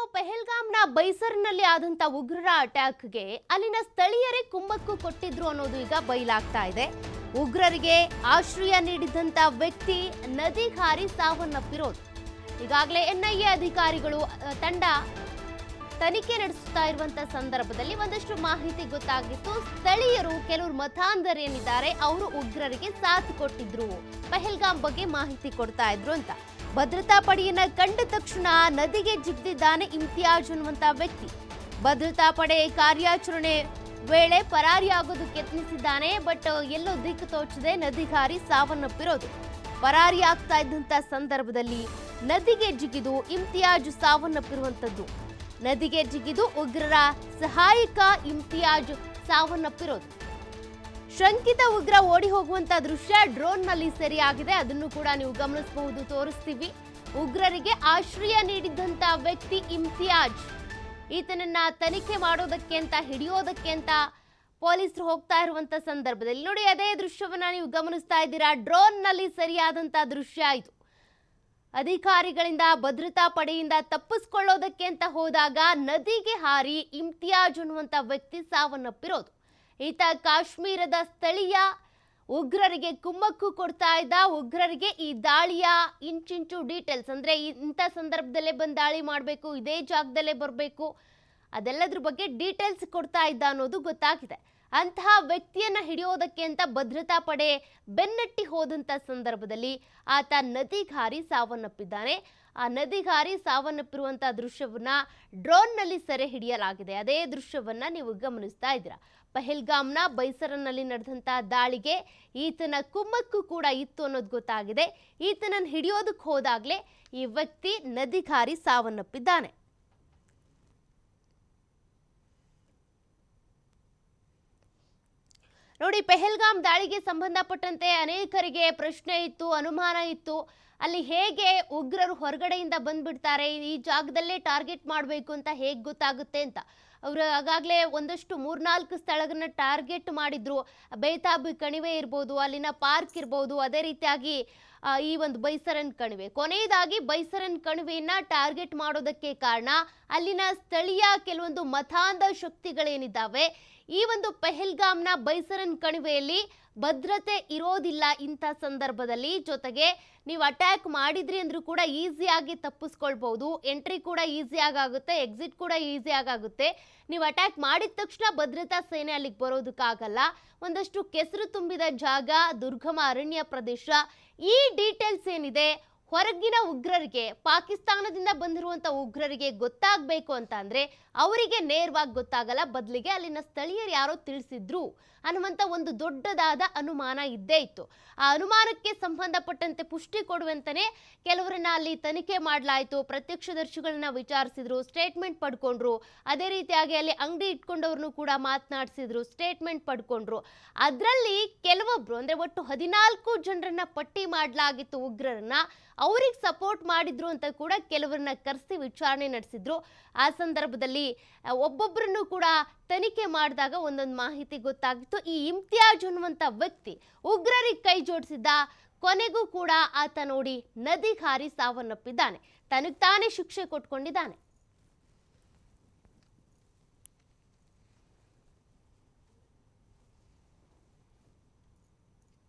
ಇನ್ನು ಪೆಹಲ್ಗಾಮ್ನ ಬೈಸರ್ನಲ್ಲಿ ಆದಂತ ಉಗ್ರರ ಅಟ್ಯಾಕ್ಗೆ ಅಲ್ಲಿನ ಸ್ಥಳೀಯರೇ ಕುಮ್ಮಕ್ಕು ಕೊಟ್ಟಿದ್ರು ಅನ್ನೋದು ಈಗ ಬಯಲಾಗ್ತಾ ಇದೆ. ಉಗ್ರರಿಗೆ ಆಶ್ರಯ ನೀಡಿದಂತ ವ್ಯಕ್ತಿ ನದಿ ಹಾರಿ ಸಾವನ್ನಪ್ಪಿರೋದು. ಈಗಾಗಲೇ ಎನ್ಐಎ ಅಧಿಕಾರಿಗಳು ತಂಡ ತನಿಖೆ ನಡೆಸುತ್ತಾ ಇರುವಂತ ಸಂದರ್ಭದಲ್ಲಿ ಒಂದಷ್ಟು ಮಾಹಿತಿ ಗೊತ್ತಾಗಿತ್ತು. ಸ್ಥಳೀಯರು ಕೆಲವರು ಮತಾಂಧರೇನಿದ್ದಾರೆ ಅವರು ಉಗ್ರರಿಗೆ ಸಾಥ್ ಕೊಟ್ಟಿದ್ರು. ಪೆಹಲ್ಗಾಮ್ ಬಗ್ಗೆ ಮಾಹಿತಿ ಕೊಡ್ತಾ ಇದ್ರು ಅಂತ. ಭದ್ರತಾ ಪಡೆಯನ್ನ ಕಂಡ ತಕ್ಷಣ ನದಿಗೆ ಜಿಗ್ದಿದ್ದಾನೆ ಇಮ್ತಿಯಾಜ್ ಅನ್ನುವಂತ ವ್ಯಕ್ತಿ. ಭದ್ರತಾ ಪಡೆ ಕಾರ್ಯಾಚರಣೆ ವೇಳೆ ಪರಾರಿಯಾಗೋದಕ್ಕೆ ಯತ್ನಿಸಿದ್ದಾನೆ, ಬಟ್ ಎಲ್ಲೋ ದಿಕ್ಕು ತೋಚದೆ ನದಿಗಾರಿ ಸಾವನ್ನಪ್ಪಿರೋದು. ಪರಾರಿ ಆಗ್ತಾ ಇದ್ದಂತ ಸಂದರ್ಭದಲ್ಲಿ ನದಿಗೆ ಜಿಗಿದು ಇಮ್ತಿಯಾಜ್ ಸಾವನ್ನಪ್ಪಿರುವಂತದ್ದು. ನದಿಗೆ ಜಿಗಿದು ಉಗ್ರರ ಸಹಾಯಕ ಇಮ್ತಿಯಾಜ್ ಸಾವನ್ನಪ್ಪಿರೋದು. ಶಂಕಿತ ಉಗ್ರ ಓಡಿ ಹೋಗುವಂತ ದೃಶ್ಯ ಡ್ರೋನ್ನಲ್ಲಿ ಸೆರೆಯಾಗಿದೆ. ಅದನ್ನು ಕೂಡ ನೀವು ಗಮನಿಸಬಹುದು, ತೋರಿಸ್ತೀವಿ. ಉಗ್ರರಿಗೆ ಆಶ್ರಯ ನೀಡಿದ್ದಂತ ವ್ಯಕ್ತಿ ಇಮ್ತಿಯಾಜ್. ಈತನನ್ನ ತನಿಖೆ ಮಾಡೋದಕ್ಕೆ ಅಂತ, ಹಿಡಿಯೋದಕ್ಕೆ ಅಂತ ಪೊಲೀಸರು ಹೋಗ್ತಾ ಇರುವಂತ ಸಂದರ್ಭದಲ್ಲಿ ನೋಡಿ, ಅದೇ ದೃಶ್ಯವನ್ನ ನೀವು ಗಮನಿಸ್ತಾ ಇದ್ದೀರಾ? ಡ್ರೋನ್ನಲ್ಲಿ ಸರಿಯಾದಂತ ದೃಶ್ಯ ಇದು. ಅಧಿಕಾರಿಗಳಿಂದ ಭದ್ರತಾ ಪಡೆಯಿಂದ ತಪ್ಪಿಸ್ಕೊಳ್ಳೋದಕ್ಕೆ ಅಂತ ಹೋದಾಗ ನದಿಗೆ ಹಾರಿ ಇಮ್ತಿಯಾಜ್ ಅನ್ನುವಂಥ ವ್ಯಕ್ತಿ ಸಾವನ್ನಪ್ಪಿರೋದು. ಈತ ಕಾಶ್ಮೀರದ ಸ್ಥಳೀಯ ಉಗ್ರರಿಗೆ ಕುಮ್ಮಕ್ಕು ಕೊಡ್ತಾ ಇದ್ದ, ಉಗ್ರರಿಗೆ ಈ ದಾಳಿಯ ಇಂಚಿಂಚು ಡೀಟೇಲ್ಸ್ ಅಂದ್ರೆ ಇಂಥ ಸಂದರ್ಭದಲ್ಲೇ ಬಂದು ದಾಳಿ ಮಾಡಬೇಕು, ಇದೇ ಜಾಗದಲ್ಲೇ ಬರಬೇಕು ಅದೆಲ್ಲದ್ರ ಬಗ್ಗೆ ಡೀಟೇಲ್ಸ್ ಕೊಡ್ತಾ ಇದ್ದ ಅನ್ನೋದು ಗೊತ್ತಾಗಿದೆ. ಅಂತಹ ವ್ಯಕ್ತಿಯನ್ನ ಹಿಡಿಯೋದಕ್ಕೆ ಅಂತ ಭದ್ರತಾ ಪಡೆ ಬೆನ್ನಟ್ಟಿ ಹೋದಂತ ಸಂದರ್ಭದಲ್ಲಿ ಆತ ನದಿಗಾರಿ ಸಾವನ್ನಪ್ಪಿದ್ದಾನೆ. ಆ ನದಿಗಾರಿ ಸಾವನ್ನಪ್ಪಿರುವಂತ ದೃಶ್ಯವನ್ನ ಡ್ರೋನ್ನಲ್ಲಿ ಸೆರೆ ಹಿಡಿಯಲಾಗಿದೆ. ಅದೇ ದೃಶ್ಯವನ್ನ ನೀವು ಗಮನಿಸ್ತಾ ಇದ್ದೀರಾ. ಪಹಲ್ಗಾಮ್ನ ಬೈಸರನಲ್ಲಿ ನಡೆದಂತ ದಾಳಿಗೆ ಈತನ ಕುಮ್ಮಕ್ಕು ಕೂಡ ಇತ್ತು ಅನ್ನೋದು ಗೊತ್ತಾಗಿದೆ. ಈತನನ್ನು ಹಿಡಿಯೋದಕ್ಕೆ ಹೋದಾಗಲೇ ಈ ವ್ಯಕ್ತಿ ನದಿಗಾರಿ ಸಾವನ್ನಪ್ಪಿದ್ದಾನೆ. ನೋಡಿ ಪೆಹಲ್ಗಾಮ್ ದಾಳಿಗೆ ಸಂಬಂಧಪಟ್ಟಂತೆ ಅನೇಕರಿಗೆ ಪ್ರಶ್ನೆ ಇತ್ತು, ಅನುಮಾನ ಇತ್ತು. ಅಲ್ಲಿ ಹೇಗೆ ಉಗ್ರರು ಹೊರಗಡೆಯಿಂದ ಬಂದ್ಬಿಡ್ತಾರೆ, ಈ ಜಾಗದಲ್ಲೇ ಟಾರ್ಗೆಟ್ ಮಾಡಬೇಕು ಅಂತ ಹೇಗೆ ಗೊತ್ತಾಗುತ್ತೆ ಅಂತ. ಅವರು ಆಗಾಗಲೇ ಒಂದಷ್ಟು ಮೂರ್ನಾಲ್ಕು ಸ್ಥಳಗಳನ್ನ ಟಾರ್ಗೆಟ್ ಮಾಡಿದ್ರು. ಬೇತಾಬ್ ಕಣಿವೆ ಇರ್ಬೋದು, ಅಲ್ಲಿನ ಪಾರ್ಕ್ ಇರ್ಬೋದು, ಅದೇ ರೀತಿಯಾಗಿ ಈ ಒಂದು ಬೈಸರನ್ ಕಣಿವೆ. ಕೊನೆಯದಾಗಿ ಬೈಸರನ್ ಕಣಿವೆಯನ್ನ ಟಾರ್ಗೆಟ್ ಮಾಡೋದಕ್ಕೆ ಕಾರಣ ಅಲ್ಲಿನ ಸ್ಥಳೀಯ ಕೆಲವೊಂದು ಮತಾಂಧ ಶಕ್ತಿಗಳೇನಿದ್ದಾವೆ. ಈ ಒಂದು ಪೆಹಲ್ಗಾಮ್ನ ಬೈಸರನ್ ಕಣಿವೆಯಲ್ಲಿ ಭದ್ರತೆ ಇರೋದಿಲ್ಲ ಇಂಥ ಸಂದರ್ಭದಲ್ಲಿ. ಜೊತೆಗೆ ನೀವು ಅಟ್ಯಾಕ್ ಮಾಡಿದ್ರಿ ಅಂದ್ರೂ ಕೂಡ ಈಸಿಯಾಗಿ ತಪ್ಪಿಸ್ಕೊಳ್ಬಹುದು. ಎಂಟ್ರಿ ಕೂಡ ಈಸಿಯಾಗಿ ಆಗುತ್ತೆ ಎಕ್ಸಿಟ್ ಕೂಡ ಈಸಿಯಾಗಿ ಆಗುತ್ತೆ ನೀವು ಅಟ್ಯಾಕ್ ಮಾಡಿದ ತಕ್ಷಣ ಭದ್ರತಾ ಸೇನೆ ಅಲ್ಲಿಗೆ ಬರೋದಕ್ಕಾಗಲ್ಲ. ಒಂದಷ್ಟು ಕೆಸರು ತುಂಬಿದ ಜಾಗ, ದುರ್ಗಮ ಅರಣ್ಯ ಪ್ರದೇಶ. ಈ ಡೀಟೇಲ್ಸ್ ಏನಿದೆ? ಹೊರಗಿನ ಉಗ್ರರಿಗೆ, ಪಾಕಿಸ್ತಾನದಿಂದ ಬಂದಿರುವಂಥ ಉಗ್ರರಿಗೆ ಗೊತ್ತಾಗಬೇಕು ಅಂತ ಅಂದ್ರೆ ಅವರಿಗೆ ನೇರವಾಗಿ ಗೊತ್ತಾಗಲ್ಲ. ಬದಲಿಗೆ ಅಲ್ಲಿನ ಸ್ಥಳೀಯರು ಯಾರೋ ತಿಳಿಸಿದ್ರು. ಅನ್ನುವಂಥ ಒಂದು ದೊಡ್ಡದಾದ ಅನುಮಾನ ಇದ್ದೇ ಇತ್ತು. ಆ ಅನುಮಾನಕ್ಕೆ ಸಂಬಂಧಪಟ್ಟಂತೆ ಪುಷ್ಟಿ ಕೊಡುವಂತಾನೆ ಕೆಲವರನ್ನ ಅಲ್ಲಿ ತನಿಖೆ ಮಾಡಲಾಯಿತು. ಪ್ರತ್ಯಕ್ಷದರ್ಶಿಗಳನ್ನ ವಿಚಾರಿಸಿದ್ರು ಸ್ಟೇಟ್ಮೆಂಟ್ ಪಡ್ಕೊಂಡ್ರು. ಅದೇ ರೀತಿಯಾಗಿ ಅಲ್ಲಿ ಅಂಗಡಿ ಇಟ್ಕೊಂಡವ್ರನ್ನು ಕೂಡ ಮಾತನಾಡಿಸಿದ್ರು ಸ್ಟೇಟ್ಮೆಂಟ್ ಪಡ್ಕೊಂಡ್ರು. ಅದರಲ್ಲಿ ಕೆಲವೊಬ್ರು, ಅಂದ್ರೆ ಒಟ್ಟು ಹದಿನಾಲ್ಕು ಜನರನ್ನ ಪಟ್ಟಿ ಮಾಡಲಾಗಿತ್ತು ಉಗ್ರರನ್ನ. ಅವ್ರಿಗೆ ಸಪೋರ್ಟ್ ಮಾಡಿದ್ರು ಅಂತ ಕೂಡ ಕೆಲವರನ್ನ ಕರೆಸಿ ವಿಚಾರಣೆ ನಡೆಸಿದ್ರು. ಆ ಸಂದರ್ಭದಲ್ಲಿ ಆ, ಒಬ್ಬೊಬ್ಬರನ್ನು ಕೂಡ ತನಿಖೆ ಮಾಡಿದಾಗ ಒಂದೊಂದು ಮಾಹಿತಿ ಗೊತ್ತಾಗಿತ್ತು. ಈ ಇಮ್ತಿಯಾಜ್ ಅನ್ನುವಂಥ ವ್ಯಕ್ತಿ ಉಗ್ರರಿಗೆ ಕೈ ಜೋಡಿಸಿದ್ದ ಕೊನೆಗೂ ಕೂಡ ಆತ ನೋಡಿ ನದಿ ಹಾರಿ ಸಾವನ್ನಪ್ಪಿದ್ದಾನೆ. ತನಗೆ ತಾನೇ ಶಿಕ್ಷೆ ಕೊಟ್ಕೊಂಡಿದ್ದಾನೆ.